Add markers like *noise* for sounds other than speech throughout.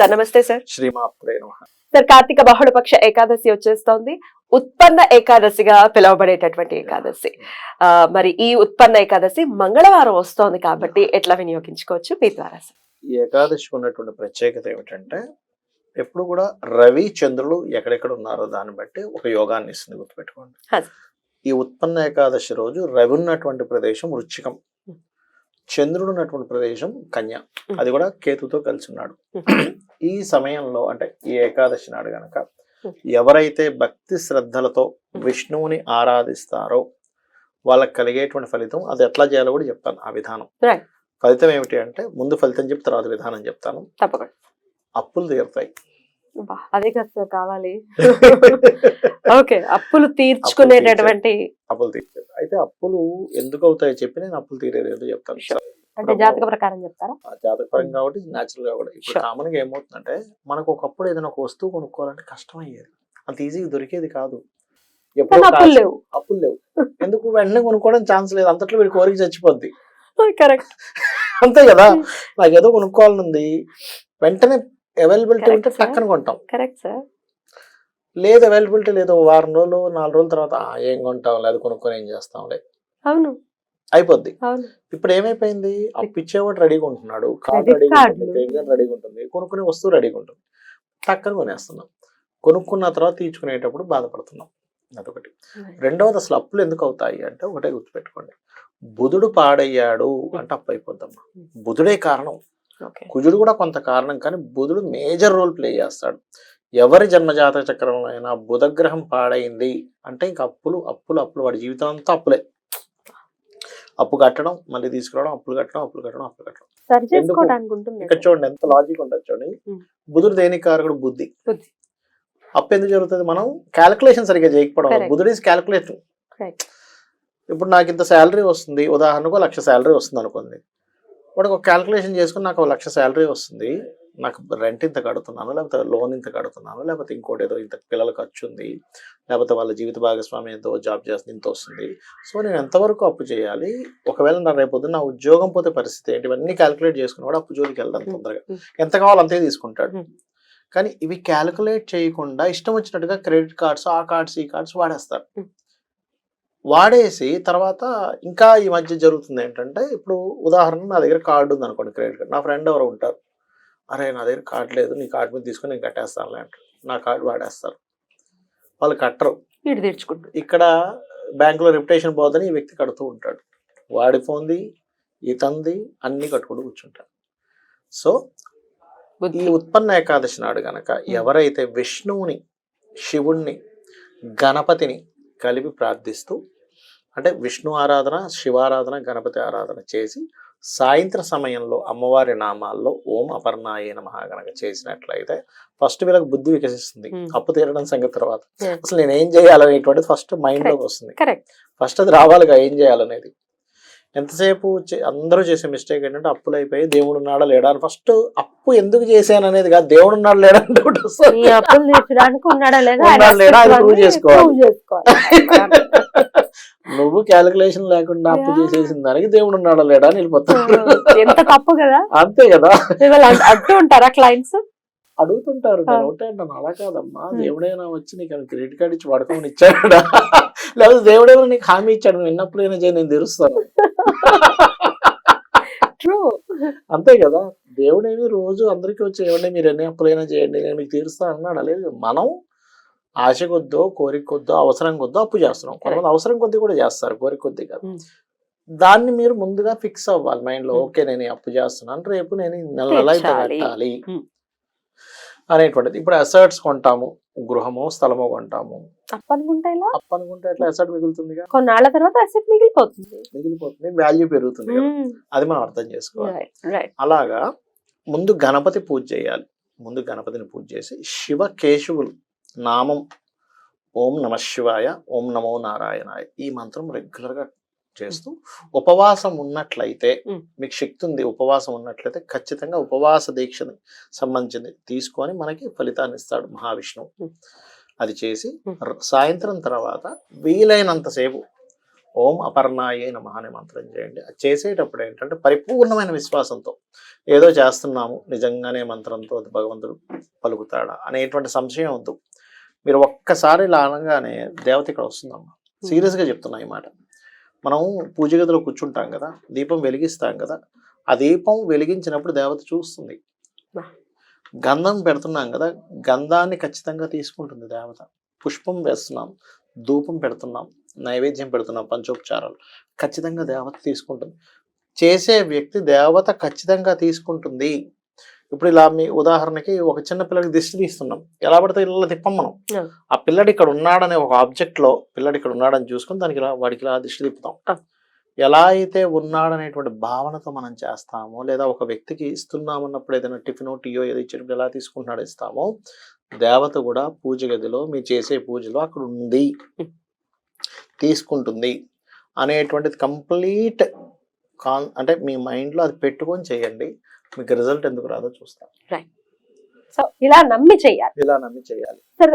Sir నమస్తే sir. శ్రీమాత్రే నమః. సార్ కార్తీక బహుళపక్ష ఏకాదశి వచ్చేస్తోంది. ఉత్పన్న ఏకాదశిగా పిలువబడేటటువంటి ఏకాదశి. మరి ఈ ఉత్పన్న ఏకాదశి మంగళవారం వస్తోంది కాబట్టి ఎట్లా వినియోగించుకోవచ్చు? మీ ద్వారా సార్. ఈ ఏకాదశికి ఉన్నటువంటి ప్రత్యేకత ఏమిటంటే ఎప్పుడు కూడా రవి చంద్రులు ఎక్కడెక్కడ ఉన్నారో దాన్ని బట్టి ఒక యోగాన్ని ఇస్తుంది గుర్తుపెట్టుకోండి. ఈ ఉత్పన్న ఏకాదశి రోజు రవి ఉన్నటువంటి ప్రదేశం వృచ్చికం చంద్రుడు ఉన్నటువంటి ప్రదేశం కన్య. అది కూడా కేతుతో కలిసి ఉన్నాడు. ఈ సమయంలో అంటే ఈ ఏకాదశి నాడు గనక ఎవరైతే భక్తి శ్రద్ధలతో విష్ణువుని ఆరాధిస్తారో వాళ్ళకి కలిగేటువంటి ఫలితం అది ఎట్లా చేయాలో కూడా చెప్తాను ఆ విధానం. ఫలితం ఏమిటి అంటే ముందు ఫలితం చెప్తే తర్వాత విధానం చెప్తాను. తప్పకుండా. అప్పులు తీరుతాయి. అదే కావాలి. *laughs* *laughs* ఓకే అప్పులు తీర్చుకునేటటువంటి అప్పులు తీర్చారు. అయితే అప్పులు ఎందుకు అవుతాయో చెప్పి నేను అప్పులు తీరేది ఏదో చెప్తాను. అంటే జాతక ప్రకారం చెప్తారా? ఆ జాతకపరం కాబట్టి న్యాచురల్గా కూడా. ఇప్పుడు. కామన్గా ఏమవుతుందంటే మనకు ఒకప్పుడు ఏదైనా ఒక వస్తువు కొనుక్కోవాలంటే కష్టం అయ్యేది అంత ఈజీగా దొరికేది కాదు. ఎప్పుడో అప్పులు. లేవు. అప్పులు లేవు. *laughs* ఎందుకు? వెంటనే కొనుక్కోవడం ఛాన్స్ లేదు. అంతట్లో వీడి కోరిక చచ్చిపోద్ది. కరెక్ట్. *laughs* అంతే కదా? నాకు ఏదో కొనుక్కోవాలని ఉంది వెంటనే అవైలబిలిటీ ఉంటే. టక్కన కొంటాం. కరెక్ట్ సార్ లేదు అవైలబిలిటీ లేదు. వారం రోజులు నాలుగు రోజుల తర్వాత "ఆ, ఏం కొంటాం లేదు కొనుక్కొని ఏం చేస్తాంలే. అవును. అయిపోద్ది. ఇప్పుడు ఏమైపోయింది? అప్పు ఇచ్చేవాడు రెడీగా ఉంటున్నాడు కార్డు రెడీగా ఉంటుంది రెడీగా ఉంటుంది కొనుక్కునే వస్తువు రెడీగా ఉంటుంది టక్కన కొనేస్తున్నాం. కొనుక్కున్న తర్వాత తీర్చుకునేటప్పుడు బాధపడుతున్నాం. అదొకటి. రెండవది అసలు అప్పులు ఎందుకు అవుతాయి అంటే ఒకటే గుర్తుపెట్టుకోండి. బుధుడు పాడయ్యాడు అంటే అప్పు అయిపోద్దమ్మా. బుధుడే కారణం. కుజుడు కూడా కొంత కారణం కానీ బుధుడు మేజర్ రోల్ ప్లే చేస్తాడు. ఎవరి జన్మజాతక చక్రంలో అయినా బుధగ్రహం పాడైంది అంటే ఇంక అప్పులు అప్పులు అప్పులు. వాడి జీవితం అంతా అప్పులే. అప్పు కట్టడం మళ్ళీ తీసుకురావడం అప్పులు కట్టడం అప్పులు కట్టడం అప్పులు కట్టడం. ఇక్కడ చూడండి ఎంత లాజిక్ ఉంటుంది చూడండి. బుధుడు దేనికి కారకుడు? బుద్ధి. అప్పు ఎందుకు జరుగుతుంది? మనం క్యాలిక్యులేషన్ సరిగ్గా చేయకపోవడం. బుధుడు ఈజ్ క్యాలిక్యులేషన్. ఇప్పుడు నాకు ఇంత శాలరీ వస్తుంది. ఉదాహరణకు లక్ష శాలరీ వస్తుంది అనుకోండి. వాడికి ఒక క్యాలిక్యులేషన్ చేసుకుని నాకు ఒక లక్ష శాలరీ వస్తుంది నాకు రెంట్ ఇంత కడుతున్నాను లేకపోతే లోన్ ఇంత కడుతున్నాను లేకపోతే ఇంకోటి ఏదో ఇంత పిల్లల ఖర్చు ఉంది లేకపోతే వాళ్ళ జీవిత భాగస్వామి ఎంతో జాబ్ చేస్తుంది ఇంత వస్తుంది సో నేను ఎంతవరకు అప్పు చేయాలి ఒకవేళ నా రేపు నా ఉద్యోగం పోతే పరిస్థితి ఏంటి ఇవన్నీ క్యాలిక్యులేట్ చేసుకున్నవాడు అప్పు జోలికి Hmm. తొందరగా. ఎంత కావాలో అంతే తీసుకుంటాడు. కానీ ఇవి క్యాలిక్యులేట్ చేయకుండా ఇష్టం వచ్చినట్టుగా క్రెడిట్ కార్డ్స్ ఆ కార్డ్స్ ఈ కార్డ్స్ వాడేస్తారు. వాడేసి తర్వాత ఇంకా ఈ మధ్య జరుగుతుంది ఏంటంటే ఇప్పుడు ఉదాహరణ నా దగ్గర కార్డు ఉంది అనుకోండి క్రెడిట్ కార్డ్. నా ఫ్రెండ్ ఎవరు ఉంటారు. అరే నా దగ్గర కార్డు లేదు నీ కార్డు మీద తీసుకొని నేను కట్టేస్తానులే అంటారు నా కార్డు వాడేస్తారు. వాళ్ళు కట్టరు. వీడు తీర్చుకుంటుంది ఇక్కడ బ్యాంకులో రెప్యుటేషన్ పోదని ఈ వ్యక్తి కడుతూ ఉంటాడు. వాడి ఫోన్ది ఇతంది అన్ని కట్టుకుంటూ కూర్చుంటాడు. సో ఈ ఉత్పన్న ఏకాదశి నాడు గనక ఎవరైతే విష్ణువుని శివుణ్ణి గణపతిని కలిపి ప్రార్థిస్తూ అంటే విష్ణు ఆరాధన శివారాధన గణపతి ఆరాధన చేసి సాయంత్ర సమయంలో అమ్మవారి నామాల్లో ఓం అపర్ణాయ నమః గనక చేసినట్లయితే ఫస్ట్ వీళ్ళకి బుద్ధి వికసిస్తుంది. అప్పు తీరడం సంగతి తర్వాత. అసలు నేను ఏం చేయాలనేటువంటిది ఫస్ట్ మైండ్లోకి వస్తుంది. ఫస్ట్ అది రావాలిగా ఏం చేయాలనేది. ఎంతసేపు అందరూ చేసే మిస్టేక్ ఏంటంటే అప్పులు అయిపోయి దేవుడు ఉన్నాడా లేడా అని ఫస్ట్ అప్పు ఎందుకు చేశాను అనేది కాదు. దేవుడు ఉన్నాడు లేడా అంటే ఒకటి వస్తుంది. అప్పులు తీర్చడానికి ఉన్నాడా లేదా లేడా అది చేసుకోవాలి. *laughs* నువ్వు క్యాలిక్యులేషన్ లేకుండా అప్పు. చేసేసిన దానికి దేవుడు ఉన్నాడా లేడా అని వెళ్ళిపోతాడు ఎంత తప్పు కదా. అంతే కదా. అంట- ఉంటారా క్లయింట్స్ అడుగుతుంటారు. నేను. ఒకటే అంటాను. అలా కాదమ్మా. దేవుడైనా వచ్చి నీకు క్రెడిట్ కార్డు ఇచ్చి పడుకోమని ఇచ్చాడా? లేకపోతే దేవుడేమో నీకు హామీ ఇచ్చాడు. నువ్వు ఎన్నప్పుడైనా చేయి నేను తెరుస్తాను. ట్రూ అంతే కదా. దేవుడేమి రోజు అందరికీ వచ్చి ఏమంటే మీరు ఎన్ని అప్పులైనా చేయండి నేను మీకు తీరుస్తాను అన్నాడు? లేదు. మనం ఆశ కొద్దో కోరిక కొద్దో అవసరం కొద్దో అప్పు చేస్తున్నాం. కొంతమంది అవసరం కొద్ది కూడా చేస్తారు కోరిక కొద్ది కాదు. Hmm. దాన్ని మీరు ముందుగా ఫిక్స్ అవ్వాలి. మైండ్లో Hmm. ఓకే నేను అప్పు చేస్తున్నాను రేపు నేను నెల నెల. కట్టాలి. Hmm. అనేటువంటిది. ఇప్పుడు అసర్ట్స్ కొంటాము గృహమో స్థలమో కొంటాము. తప్పనుకుంటా ఇలా ఎట్లా అసెట్ కొన్నాళ్ళ తర్వాత అసెట్ మిగిలిపోతుంది. మిగిలిపోతుంది వాల్యూ పెరుగుతుంది. అది మనం అర్థం చేసుకోవాలి. అలాగా ముందు గణపతి పూజ చేయాలి. ముందు గణపతిని పూజ చేసి శివ కేశవులు నామం ఓం నమ శివాయ ఓం నమో నారాయణాయ ఈ మంత్రం రెగ్యులర్గా చేస్తూ ఉపవాసం ఉన్నట్లయితే. మీకు శక్తి ఉంది ఉపవాసం ఉన్నట్లయితే ఖచ్చితంగా ఉపవాస దీక్షని సంబంధించింది తీసుకొని మనకి ఫలితాన్ని ఇస్తాడు మహావిష్ణువు. అది చేసి సాయంత్రం తర్వాత వీలైనంతసేపు ఓం అపర్ణాయే నమ అనే మంత్రం చేయండి. అది చేసేటప్పుడు ఏంటంటే పరిపూర్ణమైన విశ్వాసంతో ఏదో చేస్తున్నాము నిజంగానే మంత్రంతో అది భగవంతుడు పలుకుతాడా అనేటువంటి సంశయం వద్దు. మీరు ఒక్కసారి ఇలా అనగానే దేవత ఇక్కడ వస్తుందమ్మా. సీరియస్గా చెప్తున్నా ఈ మాట. మనం పూజ గదిలో కూర్చుంటాం కదా దీపం వెలిగిస్తాం కదా ఆ దీపం వెలిగించినప్పుడు దేవత చూస్తుంది. గంధం పెడుతున్నాం కదా గంధాన్ని ఖచ్చితంగా తీసుకుంటుంది దేవత. పుష్పం వేస్తున్నాం ధూపం పెడుతున్నాం నైవేద్యం పెడుతున్నాం పంచోపచారాలు ఖచ్చితంగా దేవత తీసుకుంటుంది. చేసే వ్యక్తి దేవత ఖచ్చితంగా తీసుకుంటుంది. ఇప్పుడు ఇలా మీ ఉదాహరణకి ఒక చిన్న పిల్లడికి దిష్టి తీస్తున్నాం. ఎలా పడితే ఇలా తిప్పం మనం. ఆ. పిల్లడు ఇక్కడ ఉన్నాడనే ఒక ఆబ్జెక్ట్లో పిల్లడు ఇక్కడ ఉన్నాడని చూసుకొని దానికి ఇలా వాడికి ఇలా దిష్టి తిప్పుతాం. ఎలా అయితే ఉన్నాడనేటువంటి భావనతో మనం చేస్తామో లేదా ఒక వ్యక్తికి ఇస్తున్నామన్నప్పుడు ఏదైనా టిఫినో టీయో ఏదో ఇచ్చేటప్పుడు ఎలా తీసుకుంటున్నాడో ఇస్తామో దేవత కూడా పూజ గదిలో మీ చేసే పూజలో అక్కడ ఉంది. తీసుకుంటుంది. అనేటువంటిది కంప్లీట్ కాన్ అంటే మీ మైండ్లో అది పెట్టుకొని చేయండి. మీకు రిజల్ట్ ఎందుకు రాదో చూస్తాం సో ఇలా నమ్మి చెయ్యాలి ఇలా నమ్మి చేయాలి సార్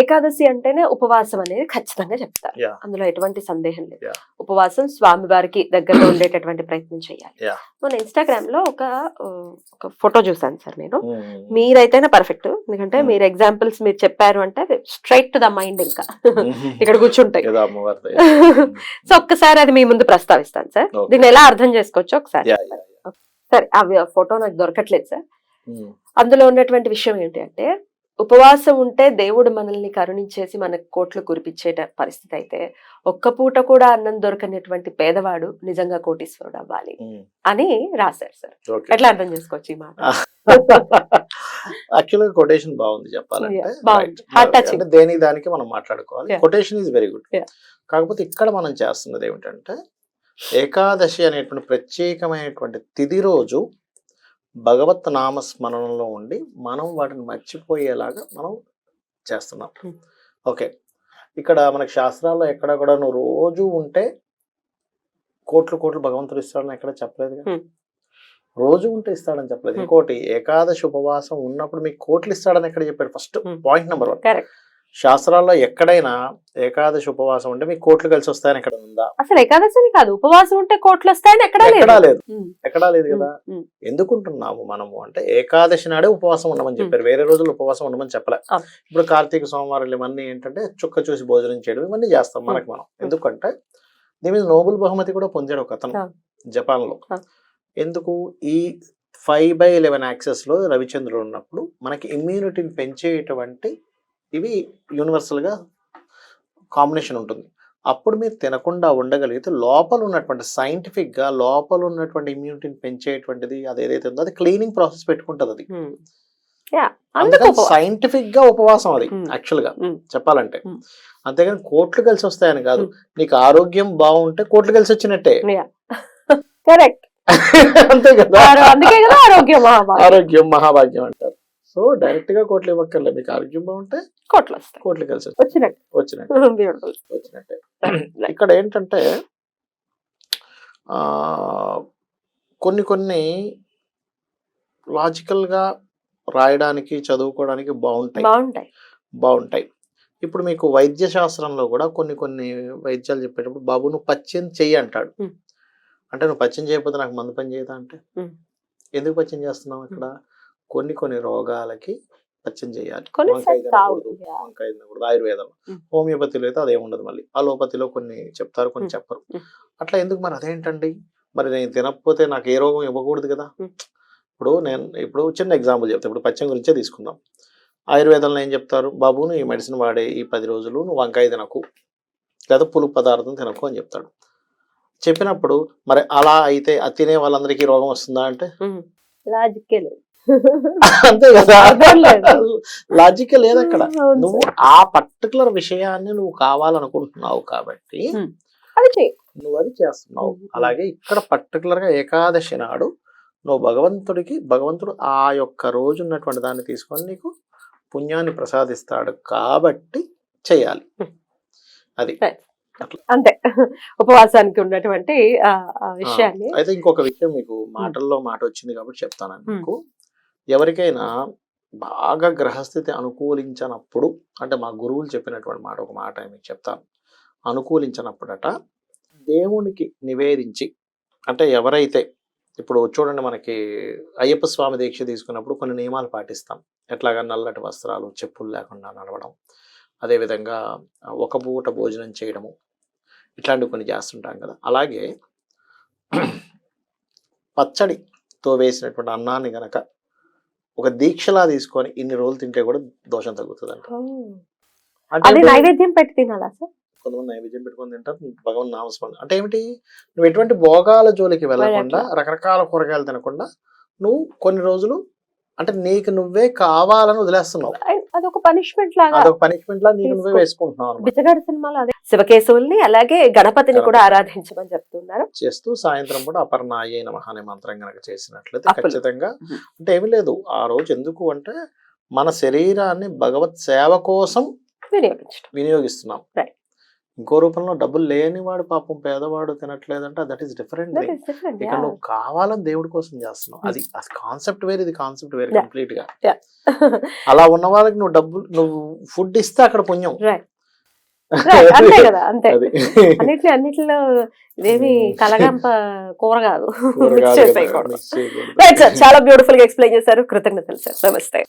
ఏకాదశి అంటేనే ఉపవాసం అనేది ఖచ్చితంగా చెప్తారు. అందులో ఎటువంటి సందేహం లేదు. ఉపవాసం స్వామి వారికి దగ్గరలో ఉండేటటువంటి ప్రయత్నం చేయాలి. మొన్న ఇన్స్టాగ్రామ్లో ఒక ఒక ఫోటో చూసాను సార్ నేను మీరైతేనే పర్ఫెక్ట్ ఎందుకంటే Hmm. మీరు ఎగ్జాంపుల్స్ మీరు చెప్పారు అంటే స్ట్రైట్ టు ద మైండ్ ఇంకా ఇక్కడ కూర్చుంటాయి. *laughs* సో ఒక్కసారి అది మీ ముందు ప్రస్తావిస్తాను సార్. దీన్ని ఎలా అర్థం చేసుకోవచ్చు ఒకసారి. సరే అవి ఫోటో నాకు దొరకట్లేదు సార్. అందులో ఉన్నటువంటి విషయం ఏంటి అంటే ఉపవాసం ఉంటే దేవుడు మనల్ని కరుణించేసి మనకు కోట్లు కురిపించే పరిస్థితి అయితే ఒక్క పూట కూడా అన్నం దొరకనటువంటి పేదవాడు నిజంగా కోటీశ్వరుడు అవ్వాలి. అని రాశారు సార్ ఎట్లా అర్థం చేసుకోవచ్చు ఈ మాట *laughs* యాక్చువల్గా కొటేషన్ బాగుంది చెప్పాలంటే. అంటే దేనికి దానికి మనం మాట్లాడుకోవాలి. Quotation is very good. కాకపోతే ఇక్కడ మనం చేస్తున్నది ఏమిటంటే ఏకాదశి అనేటువంటి ప్రత్యేకమైనటువంటి తిది రోజు భగవత్ నామస్మరణలో ఉండి మనం వాటిని మర్చిపోయేలాగా మనం చేస్తున్నాం. ఓకే ఇక్కడ మనకి శాస్త్రాల్లో ఎక్కడ కూడా నువ్వు రోజు ఉంటే కోట్లు కోట్లు భగవంతుడు ఇస్తాడని ఎక్కడ చెప్పలేదు కదా. రోజు ఉంటే ఇస్తాడని చెప్పలేదు. ఇంకోటి ఏకాదశి ఉపవాసం ఉన్నప్పుడు మీకు కోట్లు ఇస్తాడని ఎక్కడ చెప్పాడు ఫస్ట్. పాయింట్ నెంబర్ వన్ శాస్త్రాల్లో ఎక్కడైనా ఏకాదశి ఉపవాసం ఉంటే మీకు కోట్లు కలిసి వస్తాయని ఎక్కడ ఉందా? అసలు ఏకాదశిని కాదు ఉపవాసం ఉంటే కోట్లు వస్తాయని ఎక్కడా ఎక్కడా లేదు. ఎక్కడా లేదు కదా? ఎందుకుంటున్నాము మనము? అంటే ఏకాదశి నాడే ఉపవాసం ఉండమని చెప్పారు. వేరే రోజులు ఉపవాసం ఉండమని చెప్పలే. ఇప్పుడు కార్తీక సోమవారాలు ఇవన్నీ ఏంటంటే చుక్క చూసి భోజనం చేయడం ఇవన్నీ చేస్తాం మనకి మనం. ఎందుకంటే దీని మీద నోబెల్ బహుమతి కూడా పొందాడు ఒక అతను. జపాన్లో. ఎందుకు? ఈ ఫైవ్ బై ఎలెవెన్ యాక్సెస్లో రవిచంద్రుడు ఉన్నప్పుడు మనకి ఇమ్యూనిటీని పెంచేటువంటి ఇవి యూనివర్సల్గా కాంబినేషన్ ఉంటుంది అప్పుడు మీరు తినకుండా ఉండగలిగితే లోపల ఉన్నటువంటి సైంటిఫిక్గా లోపల ఉన్నటువంటి ఇమ్యూనిటీని పెంచేటువంటిది అది ఏదైతే ఉందో అది క్లీనింగ్ ప్రాసెస్ పెట్టుకుంటది అది. సైంటిఫిక్గా ఉపవాసం అది. యాక్చువల్గా. చెప్పాలంటే. అంతేగాని కోట్లు కలిసి వస్తాయని కాదు. నీకు ఆరోగ్యం బాగుంటే కోట్లు కలిసి వచ్చినట్టే *laughs* కరెక్ట్ *laughs* అంతే కదా అందుకే కదా ఆరోగ్యం మహాభాగ్యం. ఆరోగ్యం మహాభాగ్యం అంటారు సో డైరెక్ట్గా కోట్లు ఇవ్వక్కర్లేదు మీకు ఆరోగ్యం బాగుంటే కోట్లు వస్తాయి. కోట్లు కలిసి. వచ్చినట్టు. వచ్చినట్టు. వచ్చినట్టే. *laughs* ఇక్కడ ఏంటంటే కొన్ని కొన్ని లాజికల్గా రాయడానికి చదువుకోవడానికి బాగుంటాయి. బాగుంటాయి. బాగుంటాయి. ఇప్పుడు మీకు వైద్య శాస్త్రంలో కూడా కొన్ని కొన్ని వైద్యాలు చెప్పేటప్పుడు బాబు నువ్వు పచ్చయం చెయ్యి అంటాడు. అంటే నువ్వు పచ్చయం చేయకపోతే నాకు మందు పని చేయదా అంటే. ఎందుకు పచ్చయం చేస్తున్నావు ఇక్కడ? కొన్ని కొన్ని రోగాలకి పచ్చయం చేయాలి. వంకాయ. తినకూడదు, ఆయుర్వేదం. హోమియోపతిలో అయితే అదే ఉండదు మళ్ళీ. అలోపతిలో కొన్ని చెప్తారు కొన్ని. చెప్పరు. అట్లా ఎందుకు మరి? అదేంటండి? మరి నేను తినకపోతే నాకు ఏ రోగం ఇవ్వకూడదు కదా. ఇప్పుడు నేను ఇప్పుడు చిన్న ఎగ్జాంపుల్ చెప్తా. ఇప్పుడు పచ్చం గురించే తీసుకుందాం. ఆయుర్వేదంలో ఏం చెప్తారు? బాబు నువ్వు ఈ మెడిసిన్ వాడే ఈ పది రోజులు నువ్వు వంకాయ తినకు. లేదా పులుపు పదార్థం తినకు అని చెప్తాడు. చెప్పినప్పుడు మరి అలా అయితే అది తినే వాళ్ళందరికీ రోగం వస్తుందా? అంటే. లాజిక్కే లేదు అంతే కదా. లాజిక్ లేదు అక్కడ. నువ్వు. ఆ పర్టికులర్ విషయాన్ని నువ్వు కావాలనుకుంటున్నావు కాబట్టి నువ్వు అది చేస్తున్నావు. అలాగే ఇక్కడ పర్టికులర్గా ఏకాదశి నాడు నువ్వు భగవంతుడికి భగవంతుడు ఆ యొక్క రోజు ఉన్నటువంటి దాన్ని తీసుకొని నీకు పుణ్యాన్ని ప్రసాదిస్తాడు కాబట్టి చేయాలి. అది. అంతే. ఉపవాసానికి ఉన్నటువంటి విషయాన్ని అయితే ఇంకొక విషయం మీకు మాటల్లో మాట వచ్చింది కాబట్టి చెప్తాను మీకు ఎవరికైనా బాగా గ్రహస్థితి అనుకూలించనప్పుడు అంటే మా గురువులు చెప్పినటువంటి మాట ఒక మాట మీకు చెప్తాను. అనుకూలించినప్పుడట దేవునికి నివేదించి అంటే ఎవరైతే ఇప్పుడు చూడండి మనకి అయ్యప్ప స్వామి దీక్ష తీసుకున్నప్పుడు కొన్ని నియమాలు పాటిస్తాం. ఎట్లాగా నల్లటి వస్త్రాలు చెప్పులు లేకుండా నడవడం అదేవిధంగా ఒక పూట భోజనం చేయడము ఇట్లాంటివి కొన్ని చేస్తుంటాం కదా. అలాగే పచ్చడితో వేసినటువంటి అన్నాన్ని గనక ఒక దీక్షలా తీసుకొని ఇన్ని రోజులు తింటే కూడా దోషం తగ్గుతుంది అంట అది? నైవేద్యం పెట్టి తినాలా సార్? కొంతమంది నైవేద్యం పెట్టుకొని తింటారు భగవన్ నామస్మరణ. అంటే ఏమిటి? నువ్వు ఎటువంటి భోగాల జోలికి వెళ్ళకుండా రకరకాల కూరగాయలు తినకుండా నువ్వు కొన్ని రోజులు అంటే నీకు నువ్వే కావాలని వదిలేస్తున్నావు. అదొక పనిష్మెంట్ లాగా అదొక పనిష్మెంట్ లా నీకు నువ్వే తీసుకో. వేసుకుంటున్నావు అన్నమాట. బిచ్చగాడి సినిమాలో అదే శివకేశవుల్ని అలాగే గణపతిని కూడా. ఆరాధించమని చెప్తున్నారు చేస్తూ సాయంత్రం కూడా అపర్ణాయే నమః అనే మంత్రం కనుక చేసినట్లయితే. ఖచ్చితంగా. అంటే ఏమీ లేదు ఆ రోజు ఎందుకు అంటే మన శరీరాన్ని భగవత్ సేవ కోసం వినియోగించడం వినియోగిస్తున్నాం Right. ఇంకో రూపంలో డబ్బులు లేని వాడు పాపం పేదవాడు తినట్లేదంటే దట్ ఈస్ డిఫరెంట్ ఇక్కడ. నువ్వు కావాలని దేవుడి కోసం చేస్తున్నావు. అది కాన్సెప్ట్ వేరు ఇది కాన్సెప్ట్ వేరు. కంప్లీట్గా. *laughs* అలా ఉన్న వాళ్ళకి నువ్వు డబ్బులు నువ్వు ఫుడ్ ఇస్తే అక్కడ పుణ్యం. *laughs* అంతే కదా అంతే. అది. అన్నిట్లో అన్నిట్లో ఇదేమి కలగంప కూర కాదు చాలా బ్యూటిఫుల్గా ఎక్స్ప్లెయిన్ చేశారు. కృతజ్ఞతలు సార్. నమస్తే.